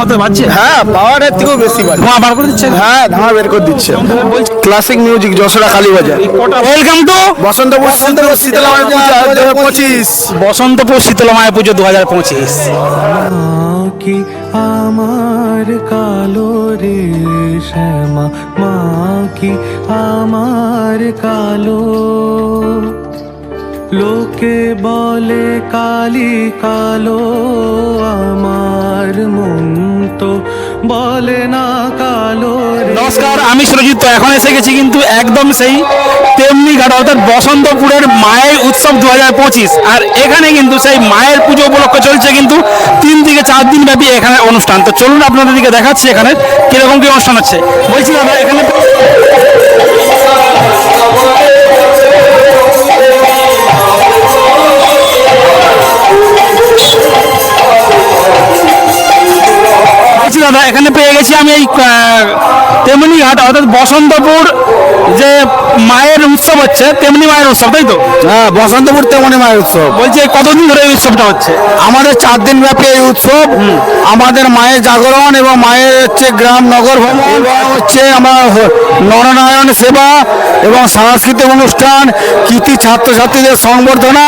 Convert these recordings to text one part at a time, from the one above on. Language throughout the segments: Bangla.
মতো বাজছে? হ্যাঁ পাওয়ারের থেকেও বেশি বাজে ধোঁয়া বার করে দিচ্ছে? হ্যাঁ ধামা বের করে দিচ্ছে। Classic music Jashora Kalibazar. Welcome to Basantapur Basantapur Shitala মায়ের পূজা দু হাজার পঁচিশ। বসন্তপুর শীতলা মায়ের পুজো দু হাজার পঁচিশ। কি আমার কালো রে শ্যামা মা কি আমার কালো। লোকে বলে কালি কালো, আমার মন তো বলে না কালো নমস্কার, আমি সুরজিৎ তো এখন এসে গেছি কিন্তু একদম সেই তেমনি ঘাট, অর্থাৎ বসন্তপুরের মায়ের উৎসব দু হাজার পঁচিশ। আর এখানে কিন্তু সেই মায়ের পুজো উপলক্ষে চলছে কিন্তু তিন থেকে চার দিন ব্যাপী এখানে অনুষ্ঠান। তো চলুন আপনাদের দিকে দেখাচ্ছি এখানে কীরকম কি অনুষ্ঠান হচ্ছে। বলছি দাদা, এখানে বলছি দাদা এখানে পেয়ে গেছি আমি এই তেমনি ঘাট অর্থাৎ বসন্তপুর যে মায়ের উৎসব হচ্ছে তেমনি মায়ের উৎসব তাই তো? হ্যাঁ বসন্তপুর তেমনি মায়ের উৎসব। বলছি কতদিন ধরে এই উৎসবটা হচ্ছে? আমাদের চার দিন ব্যাপী এই উৎসব। আমাদের মায়ের জাগরণ এবং মায়ের হচ্ছে গ্রাম নগর ভ্রমণ হচ্ছে আমার নরনারায়ণ সেবা এবং সাংস্কৃতিক অনুষ্ঠান কৃতি ছাত্রছাত্রীদের সংবর্ধনা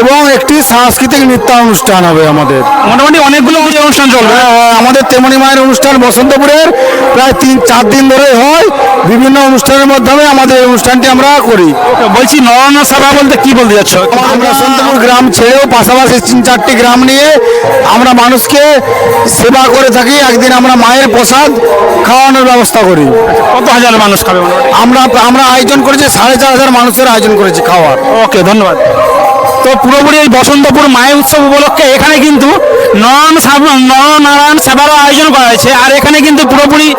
এবং একটি সাংস্কৃতিক নৃত্য অনুষ্ঠান হবে আমাদের। মোটামুটি অনেকগুলো অনুষ্ঠান চলবে। হ্যাঁ, হ্যাঁ, আমাদের তেমনি মায়ের অনুষ্ঠান বসন্তপুরের প্রায় তিন চার দিন ধরে হয় বিভিন্ন অনুষ্ঠানের মাধ্যমে আমাদের এই অনুষ্ঠানটি আমরা করি। বলছি নরনা সভা বলতে কি বলতে যাচ্ছ? আমরা বসন্তপুর গ্রাম ছেড়েও পাশাপাশি তিন চারটি গ্রাম নিয়ে আমরা মানুষকে সেবা করে থাকি। একদিন আমরা মায়ের প্রসাদ খাওয়ানোর ব্যবস্থা করি। কত হাজার মানুষ খাবে আমরা আমরা আয়োজন করেছি সাড়ে চার হাজার মানুষের আয়োজন করেছি খাওয়ার। ওকে ধন্যবাদ। তো পুরোপুরি এই বসন্তপুর মায়ের উৎসব উপলক্ষে এখানে কিন্তু সাব- নরনারায়ণ সেবারও আয়োজন করা হয়েছে। আর এখানে কিন্তু পুরোপুরি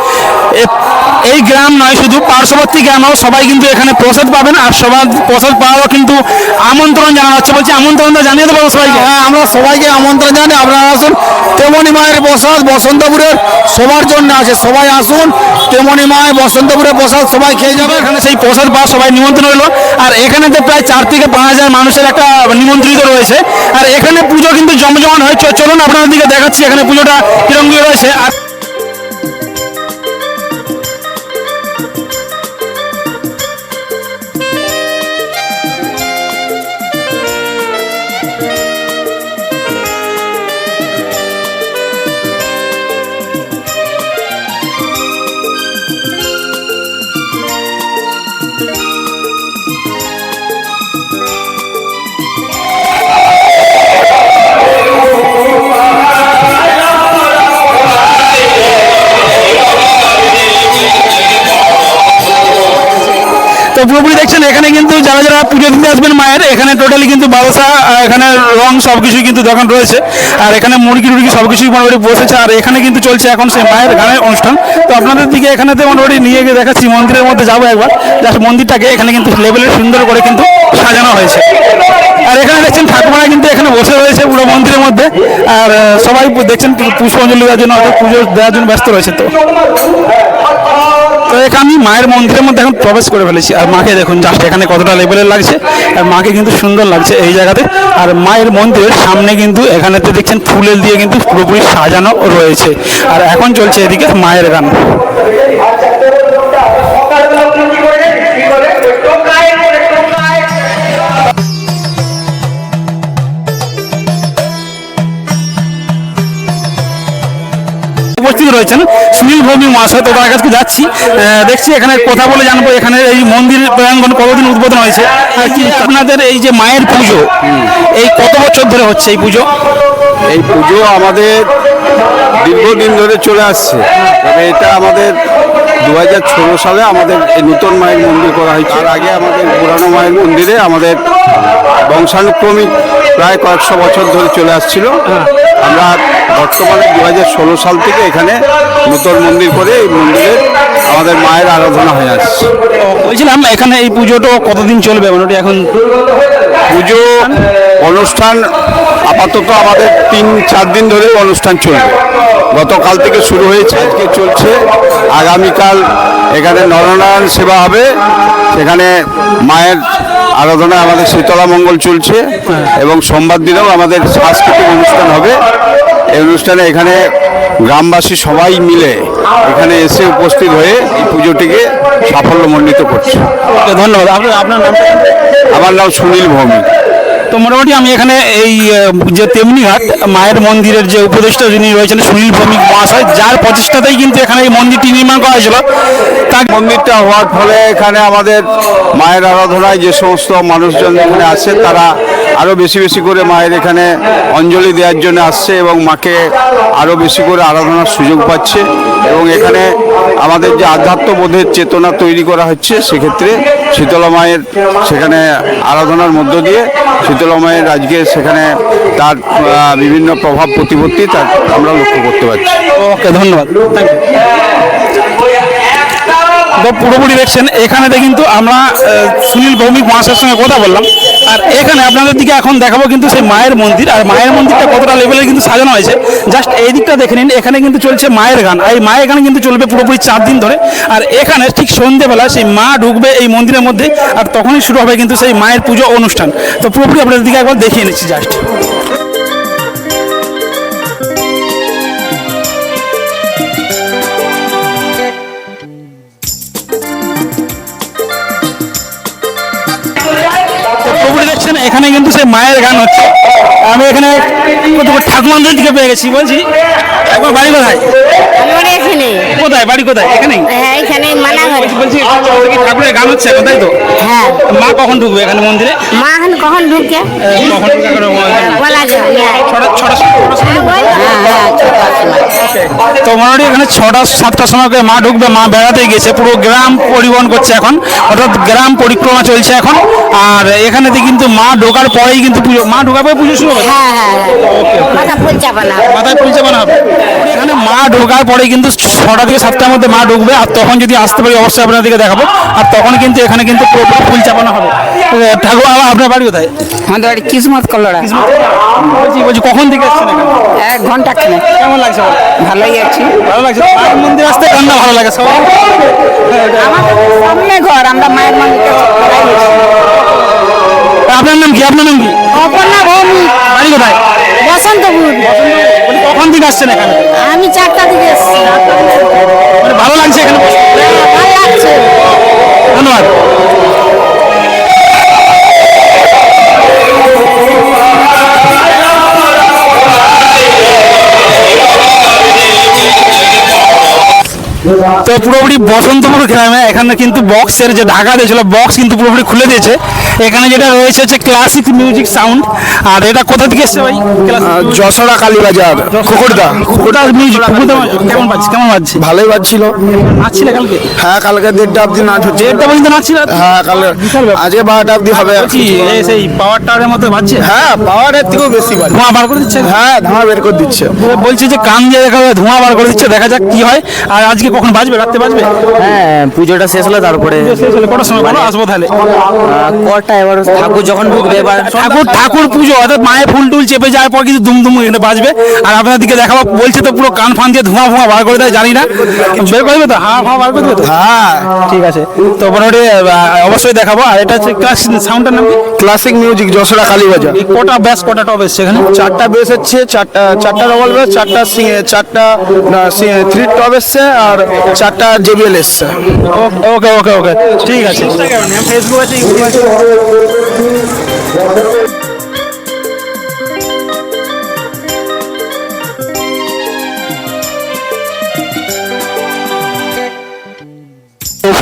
এই গ্রাম নয় শুধু পার্শ্ববর্তী গ্রামেও সবাই কিন্তু এখানে প্রসাদ পাবেন আর সবার প্রসাদ পাওয়ারও কিন্তু আমন্ত্রণ জানানো হচ্ছে। বলছি আমন্ত্রণটা জানিয়ে দেবো সবাইকে? হ্যাঁ আমরা সবাইকে আমন্ত্রণ জানাই। আপনারা আসুন তেমনি মায়ের প্রসাদ বসন্তপুরের সবার জন্য আছে। সবাই আসুন তেমনি মায়ের বসন্তপুরের প্রসাদ সবাই খেয়ে যাবে। এখানে সেই প্রসাদ পাওয়া সবাই নিমন্ত্রণ হলো আর এখানে তো প্রায় চার থেকে পাঁচ হাজার মানুষের একটা নিমন্ত্রিত রয়েছে। আর এখানে পুজো কিন্তু জমজমান হয়। চ- চলুন আপনাদের দিকে দেখাচ্ছি এখানে পুজোটা কিরম কি রয়েছে। আর পুরোপুরি দেখছেন, এখানে কিন্তু যারা যারা পুজো দিতে আসবেন মায়ের, এখানে টোটালি কিন্তু ব্যবসা এখানে রং সব কিছুই কিন্তু দোকান রয়েছে। আর এখানে মুরগি টুরগি সব কিছুই মোটামুটি বসেছে। আর এখানে কিন্তু চলছে এখন সেই মায়ের গানের অনুষ্ঠান। তো আপনাদের দিকে এখানে এখানেতে মোটামুটি নিয়ে গিয়ে দেখাচ্ছি, মন্দিরের মধ্যে যাব একবার। জাস্ট মন্দিরটাকে এখানে কিন্তু লেভেলের সুন্দর করে কিন্তু সাজানো হয়েছে। আর এখানে দেখছেন ঠাকুমারা কিন্তু এখানে বসে রয়েছে পুরো মন্দিরের মধ্যে। আর সবাই দেখছেন পুষ্পাঞ্জলি দেওয়ার জন্য, অর্থাৎ পুজো দেওয়ার জন্য ব্যস্ত রয়েছে তো। তো এখানে আমি মায়ের মন্দিরের মধ্যে এখন প্রবেশ করে ফেলেছি। আর মাকে দেখুন, জাস্ট এখানে কতটা লেভেলের লাগছে। আর মাকে কিন্তু সুন্দর লাগছে এই জায়গাতে। আর মায়ের মন্দিরের সামনে কিন্তু এখানেতে দেখছেন ফুলের দিয়ে কিন্তু পুরোপুরি সাজানো রয়েছে। আর এখন চলছে এদিকে মায়ের গান। উপস্থিত রয়েছেন। সুনীল ভৌমিক মহাশয়, তো তার কাছে যাচ্ছি। দেখছি এখানে কথা বলে জানব, এখানে এই মন্দির প্রাঙ্গণ কতদিন উদ্বোধন হয়েছে। আর কি আপনাদের এই যে মায়ের পুজো, এই কত বছর ধরে হচ্ছে এই পুজো? এই পুজো আমাদের দীর্ঘদিন ধরে চলে আসছে। তবে এটা আমাদের দু হাজার ষোলো সালে আমাদের এই নূতন মায়ের মন্দির করা হয়েছে। তার আগে আমাদের পুরানো মায়ের মন্দিরে আমাদের বংশানুক্রমিক প্রায় কয়েকশো বছর ধরে চলে আসছিল। আমরা বর্তমানে দু হাজার ষোলো সাল থেকে এখানে নূতন মন্দির করে এই মন্দিরে আমাদের মায়ের আরাধনা হয়ে আসছে। বলছিলাম এখানে এই পুজোটা কতদিন চলবে? মোটামুটি এখন পুজো অনুষ্ঠান আপাতত আমাদের তিন চার দিন ধরে অনুষ্ঠান চলবে। গতকাল থেকে শুরু হয়েছে আজকে চলছে। আগামীকাল এখানে নরনারায়ণ সেবা হবে। সেখানে মায়ের আরাধনা আমাদের শীতলা মঙ্গল চলছে এবং সোমবার দিনেও আমাদের সাংস্কৃতিক অনুষ্ঠান হবে। এই অনুষ্ঠানে এখানে গ্রামবাসী সবাই মিলে এখানে এসে উপস্থিত হয়ে এই পুজোটিকে সাফল্যমণ্ডিত করছে। ধন্যবাদ। আপনার আপনার নাম? আমার নাম সুনীল ভৌমিক। তো মোটামুটি আমি এখানে এই যে তেমনিঘাট মায়ের মন্দিরের যে উপদেষ্টা যিনি রয়েছেন সুনীল ভৌমিক মহাশয় যার প্রচেষ্টাতেই কিন্তু এখানে এই মন্দিরটি নির্মাণ করা হয়েছিল। তার মন্দিরটা হওয়ার ফলে এখানে আমাদের মায়ের আরাধনায় যে সমস্ত মানুষজন এখানে আছে তারা আরও বেশি বেশি করে মায়ের এখানে অঞ্জলি দেওয়ার জন্য আসছে এবং মাকে আরও বেশি করে আরাধনার সুযোগ পাচ্ছে এবং এখানে আমাদের যে আধ্যাত্মবোধের চেতনা তৈরি করা হচ্ছে, সেক্ষেত্রে শীতলা মায়ের সেখানে আরাধনার মধ্য দিয়ে শীতলা মায়ের আজকে সেখানে তার বিভিন্ন প্রভাব প্রতিপত্তি তার আমরা লক্ষ্য করতে পারছি। ওকে, ধন্যবাদ। পুরোপুরি দেখছেন, এখানেতে কিন্তু আমরা সুনীল ভৌমিক মহাশয়ের সঙ্গে কথা বললাম। আর এখানে আপনাদের দিকে এখন দেখাবো কিন্তু সেই মায়ের মন্দির, আর মায়ের মন্দিরটা কতটা লেভেলে কিন্তু সাজানো হয়েছে। জাস্ট এই দিকটা দেখে নিন, এখানে কিন্তু চলছে মায়ের গান এই মায়ের গান কিন্তু চলবে পুরোপুরি চার দিন ধরে। আর এখানে ঠিক সন্ধ্যেবেলা সেই মা ঢুকবে এই মন্দিরের মধ্যে, আর তখনই শুরু হবে কিন্তু সেই মায়ের পুজো অনুষ্ঠান। তো পুরোপুরি আপনাদের দিকে একবার দেখিয়ে নিচ্ছি জাস্ট এখানে কিন্তু সেই মায়ের গান হচ্ছে। আমি এখানে ঠাকুমানদের দিকে পেয়ে গেছি বলছি। একবার বাড়ি কোথায়? আমার এখানে। কোথায়? বাড়ি কোথায়? হ্যাঁ এখানে মানা ঘরে বলছি কি ঠাকুরের গান হচ্ছে তাই তো? হ্যাঁ। মা কখন ঢুকবে এখানে মন্দিরে? মা এখন কখন ঢুকে কখন? হ্যাঁ। হ্যাঁ। তো মোটামুটি এখানে ছটা সাতটার সময় মা ঢুকবে মা বেড়াতে গেছে পুরো গ্রাম পরিবহন করছে এখন। অর্থাৎ গ্রাম পরিক্রমা চলছে এখন। আর এখানেতে কিন্তু মা ঢোকার পরেই কিন্তু পুজো। মা ঢোকার পরে পুজো শুরু হবে? হ্যাঁ হ্যাঁ হ্যাঁ। মাথা ফুল চাপানা মাথায় ফুল চাপানো হবে। এখানে মা ঢোকার পরে কিন্তু ছটা থেকে সাতটার মধ্যে মা ঢুকবে আর তখন যদি আসতে পারি অবশ্যই আপনাদেরকে দেখাবো। আর তখন কিন্তু এখানে কিন্তু পুরোপুরি ফুল চাপানো হবে। ঠাকুর আবার আপনার বাড়ি কোথায়? আমাদের বাড়ি কিসমত কল্লরা বলছি বলছি কখন থেকে এখানে? এক ঘণ্টা খানে কেমন লাগছে? ভালোই আছি ভালো লাগছে? মায়ের মন্দির আসতে কান্না ভালো লাগে সবাই আমাদের সামনে ঘর আমরা মায়ের আছি। আপনার নাম কি? আপনার নাম কি? অপর্ণা ভৌমিক। বাড়ি কোথায়? বসন্তপুর। বলি, কখন থেকে আসছেন এখানে? আমি চারটা থেকে এসেছি। মানে ভালো লাগছে এখানে বসে? হ্যাঁ, ভালো লাগছে। ধন্যবাদ। তো পুরোপুরি বসন্তপুর গ্রামে এখানে কিন্তু বক্সের যে ঢাকা দিয়েছিল বক্স কিন্তু পুরোপুরি খুলে দিয়েছে। এখানে যেটা রয়েছে হচ্ছে ক্লাসিক মিউজিক সাউন্ড আর এটা কোথা থেকে এসছে ভাই? যশোরা কালীবাজার মিউজিক কেমন বাজছে কেমন বাজছে? ভালোই বাজছিল। নাচছিলে কালকে? হ্যাঁ কালকে দেড়টা অব্দি নাচ হচ্ছে। দেড়টা পর্যন্ত নাচছিল? হ্যাঁ কালকে আজকে বারোটা অব্দি হবে সেই পাওয়ার টাওয়ারের মতো বাজছে? হ্যাঁ পাওয়ারের থেকেও বেশি বাজে ধোঁয়া বার করে দিচ্ছে? হ্যাঁ ধামা বের করে দিচ্ছে। বলছি যে কান দিয়ে দেখা ধোঁয়া বার করে দিচ্ছে দেখা যাক কি হয়। আর আজকে কখন বাজবে রাত্রে বাজবে? হ্যাঁ পুজোটা শেষ হলো তারপরে শেষ হলে কটার সময় বলো আসব তাহলে। কটা এবার ঠাকুর যখন ঢুকবে এবার ঠাকুর ঠাকুর পুজো অর্থাৎ মায়ের ফুল টুল চেপে যাওয়ার পর কিন্তু দুম দুম এখানে বাজবে। আর আপনার দিকে দেখাবো বলছে তো পুরো কান ফান দিয়ে ধোঁয়া ফোঁয়া বার করে দেয় জানি না। বের করে দেবে তো? হ্যাঁ হ্যাঁ বার করে দেবে তো? হ্যাঁ। ঠিক আছে। তো মোটামুটি অবশ্যই দেখাবো। আর এটা হচ্ছে ক্লাস সাউন্ডটার নাম ক্লাসিক মিউজিক যশোরা কালীবাজার কটা ব্যাস কটা টপ এসছে এখানে? চারটা বেস হচ্ছে চারটা চারটা ডবল বেস চারটা সিং- চারটা থ্রি টপ এসছে আর চারটা জেবিএল এসছে। ওকে ওকে ওকে ঠিক আছে। ফেসবুক আছে ইউটিউব আছে।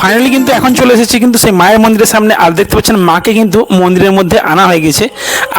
ফাইনালি কিন্তু এখন চলে এসেছি কিন্তু সেই মায়ের মন্দিরের সামনে। আর দেখতে পাচ্ছেন, মাকে কিন্তু মন্দিরের মধ্যে আনা হয়ে গেছে।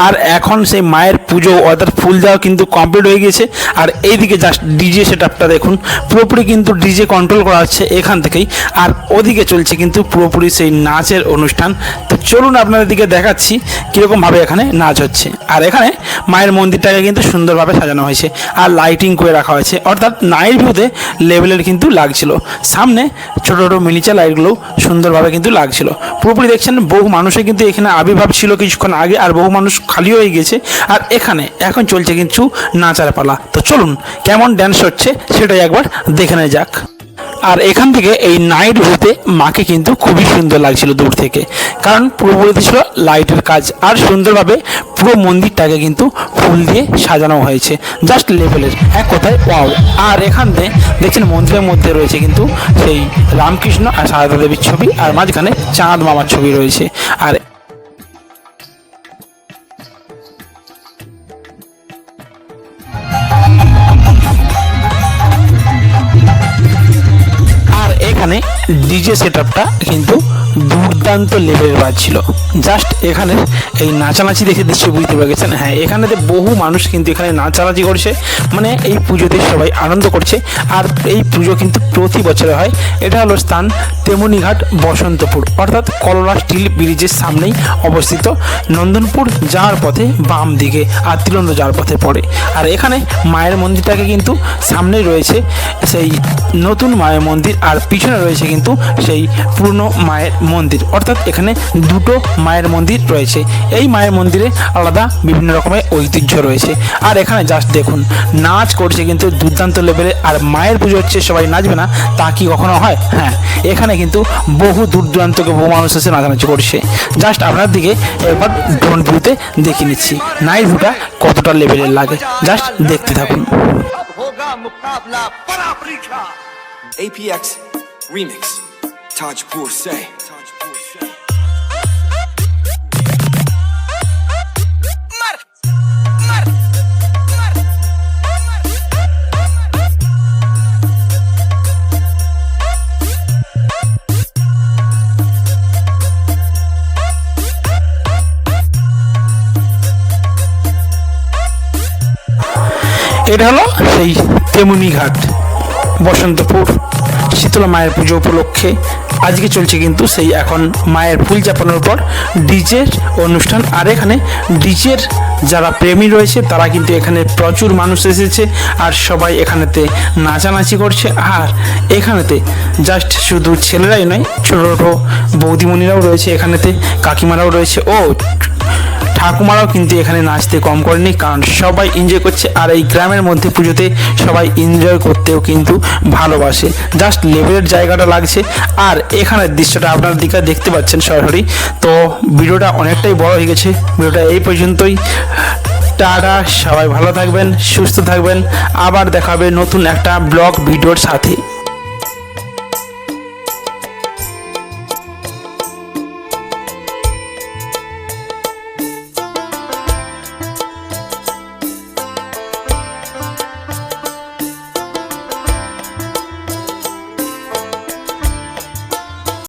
আর এখন সেই মায়ের পুজো, অর্থাৎ ফুল দেওয়া কিন্তু কমপ্লিট হয়ে গেছে। আর এইদিকে জাস্ট ডিজে সেট আপটা দেখুন, পুরোপুরি কিন্তু ডিজে কন্ট্রোল করা হচ্ছে এখান থেকেই। আর ওদিকে চলছে কিন্তু পুরোপুরি সেই নাচের অনুষ্ঠান। তো চলুন আপনাদের দিকে দেখাচ্ছি কীরকমভাবে এখানে নাচ হচ্ছে। আর এখানে মায়ের মন্দিরটাকে কিন্তু সুন্দরভাবে সাজানো হয়েছে। আর লাইটিং করে রাখা হয়েছে। অর্থাৎ নাইট ভিউতে লেভেলের কিন্তু লাগছিল। সামনে ছোটো ছোট মিনিচার লাইটগুলো সুন্দরভাবে কিন্তু লাগছিল। পুরোপুরি দেখছেন, বহু মানুষের কিন্তু এখানে আবির্ভাব ছিল কিছুক্ষণ আগে আর বহু মানুষ খালি হয়ে গেছে আর এখানে এখন চলছে কিন্তু নাচার পালা। তো চলুন, কেমন ড্যান্স হচ্ছে সেটাই একবার দেখে নেওয়া যাক। আর এখান থেকে এই নাইট ভিউতে মাকে কিন্তু খুবই সুন্দর লাগছিল দূর থেকে। কারণ পুরোপুরি ছিল লাইটের কাজ। আর সুন্দরভাবে পুরো মন্দিরটাকে কিন্তু ফুল দিয়ে সাজানো হয়েছে। জাস্ট লেভেলের এক কথায় ওয়াও আর এখান এখানে দেখছেন মন্দিরের মধ্যে রয়েছে কিন্তু সেই রামকৃষ্ণ আর সারদা দেবীর ছবি, আর মাঝখানে চাঁদ মামার ছবি রয়েছে। আর ডিজে সেট কিন্তু দুর্দান্ত লেভেলের বাজছিল জাস্ট এখানে এই নাচানাচি দেখে দৃশ্য বুঝতে পেরে গেছেন। হ্যাঁ এখানেতে বহু মানুষ কিন্তু এখানে নাচানাচি করছে। মানে এই পুজোতে সবাই আনন্দ করছে। আর এই পুজো কিন্তু প্রতি বছরে হয়। এটা হলো স্থান তেমনিঘাট বসন্তপুর। অর্থাৎ কলরা স্টিল ব্রিজের সামনেই অবস্থিত নন্দনপুর যাওয়ার পথে বাম দিকে আর তিলন্দ যাওয়ার পথে পড়ে। আর এখানে মায়ের মন্দিরটাকে কিন্তু সামনে রয়েছে। সেই নতুন মায়ের মন্দির আর পিছনে রয়েছে কিন্তু সেই পুরনো মায়ের মন্দির। অর্থাৎ এখানে দুটো মায়ের মন্দির রয়েছে। এই মায়ের মন্দিরে আলাদা বিভিন্ন রকমের ঐতিহ্য রয়েছে। আর এখানে জাস্ট দেখুন নাচ করছে কিন্তু দুর্দান্ত লেভেলে আর মায়ের পুজো হচ্ছে সবাই নাচবে না তা কি কখনো হয়? হ্যাঁ এখানে কিন্তু বহু দূর দূরান্তকে বহু মানুষ এসে নাচানাচি করছে। জাস্ট আপনার দিকে এবার ড্রোন ভিউতে দেখে নিচ্ছি। নাইট ভিউটা কতটা লেভেলের লাগে? জাস্ট দেখতে থাকুন। APX Remix. Tajpur say. Tajpur say. এটা হলো সেই তেমুনি ঘাট বসন্তপুর শীতলা মায়ের পুজো উপলক্ষে। আজকে চলছে কিন্তু সেই এখন মায়ের ফুল চাপানোর পর ডিজের অনুষ্ঠান। আর এখানে ডিজের যারা প্রেমী রয়েছে, তারা কিন্তু এখানে প্রচুর মানুষ এসেছে আর সবাই এখানেতে নাচানাচি করছে। আর এখানেতে জাস্ট শুধু ছেলেরাই নয়, ছোটো ছোটো বৌদিমণিরাও রয়েছে এখানেতে, কাকিমারাও রয়েছে। ও ঠাকুমারাও কিন্তু এখানে নাচতে কম করেনি, কারণ সবাই এনজয় করছে আর এই গ্রামের মধ্যে পুজোতে সবাই এনজয় করতেও কিন্তু ভালোবাসে। জাস্ট লেভেলের জায়গাটা লাগছে। আর এখানের দৃশ্যটা আপনার দিকে দেখতে পাচ্ছেন সরাসরি। তো ভিডিওটা অনেকটাই বড় হয়ে গেছে। ভিডিওটা এই পর্যন্তই। টাটা, সবাই ভালো থাকবেন, সুস্থ থাকবেন। আবার দেখাবে নতুন একটা ব্লগ ভিডিওর সাথে।